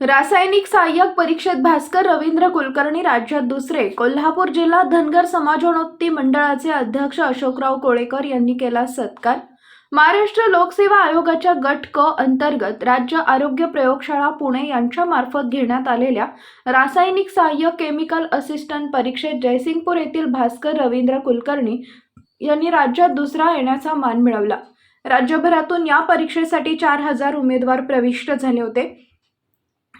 रासायनिक सहाय्यक परीक्षेत भास्कर रवींद्र कुलकर्णी राज्यात दुसरे. कोल्हापूर जिल्हा धनगर समाजोन्नती मंडळाचे अध्यक्ष अशोकराव कोळेकर यांनी केला सत्कार. महाराष्ट्र लोकसेवा आयोगाच्या गट क अंतर्गत राज्य आरोग्य प्रयोगशाळा पुणे यांच्या मार्फत घेण्यात आलेल्या रासायनिक सहाय्यक केमिकल असिस्टंट परीक्षेत जयसिंगपूर येथील भास्कर रवींद्र कुलकर्णी यांनी राज्यात दुसरा येण्याचा मान मिळवला. राज्यभरातून या परीक्षेसाठी चार हजार उमेदवार प्रविष्ट झाले होते.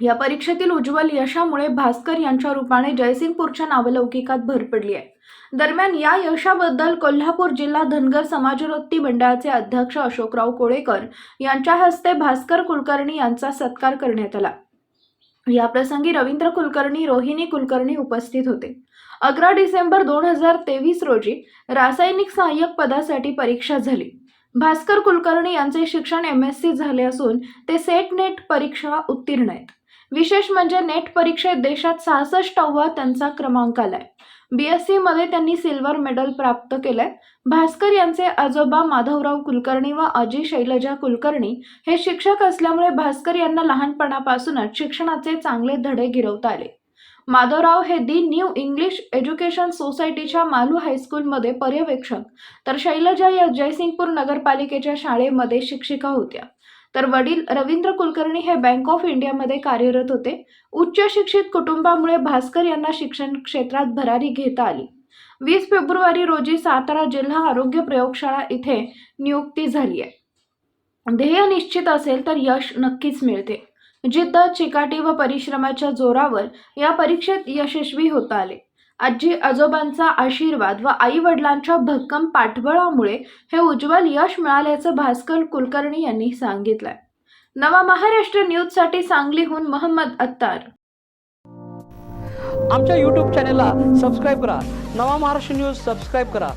या परीक्षेतील उज्ज्वल यशामुळे भास्कर यांच्या रूपाने जयसिंगपूरच्या नावलौकिकात भर पडली आहे. दरम्यान या यशाबद्दल कोल्हापूर जिल्हा धनगर समाजोन्नती मंडळाचे अध्यक्ष अशोकराव कोळेकर यांच्या हस्ते भास्कर कुलकर्णी यांचा सत्कार करण्यात आला. या प्रसंगी रवींद्र कुलकर्णी रोहिणी कुलकर्णी उपस्थित होते. अकरा डिसेंबर दोन हजार तेवीस रोजी रासायनिक सहाय्यक पदासाठी परीक्षा झाली. भास्कर कुलकर्णी यांचे शिक्षण एम एस सी झाले असून ते सेट नेट परीक्षा उत्तीर्ण आहेत. विशेष म्हणजे नेट परीक्षेत देशात सहासष्टावा त्यांचा क्रमांक आलाय. बीएससी मध्ये त्यांनी सिल्वर मेडल प्राप्त केलंय. भास्कर यांचे आजोबा माधवराव कुलकर्णी व आजी शैलजा कुलकर्णी हे शिक्षक असल्यामुळे भास्कर यांना लहानपणापासूनच शिक्षणाचे चांगले धडे गिरवता आले. माधवराव हे दी न्यू इंग्लिश एज्युकेशन सोसायटीच्या मालू हायस्कूलमध्ये पर्यवेक्षक तर शैलजा या जयसिंगपूर नगरपालिकेच्या शाळेमध्ये शिक्षिका होत्या. तर वडील रवींद्र कुलकर्णी हे बँक ऑफ इंडियामध्ये कार्यरत होते. उच्च शिक्षित कुटुंबामुळे भास्कर यांना शिक्षण क्षेत्रात भरारी घेता आली. वीस फेब्रुवारी रोजी सातारा जिल्हा आरोग्य प्रयोगशाळा इथे नियुक्ती झाली आहे. ध्येय निश्चित असेल तर यश नक्कीच मिळते. जिद्द चिकाटी व परिश्रमाच्या जोरावर या परीक्षेत यशस्वी होता आले. आजी आजोबांचा आशीर्वाद व आई वडिलांच्या भक्कम पाठबळामुळे हे उज्ज्वल यश मिळाल्याचं भास्कर कुलकर्णी यांनी सांगितलंय. नवा महाराष्ट्र न्यूजसाठी सांगलीहून मोहम्मद अत्तार. आमच्या यूट्यूब चॅनेलला सबस्क्राईब करा. नवा महाराष्ट्र न्यूज सबस्क्राईब करा.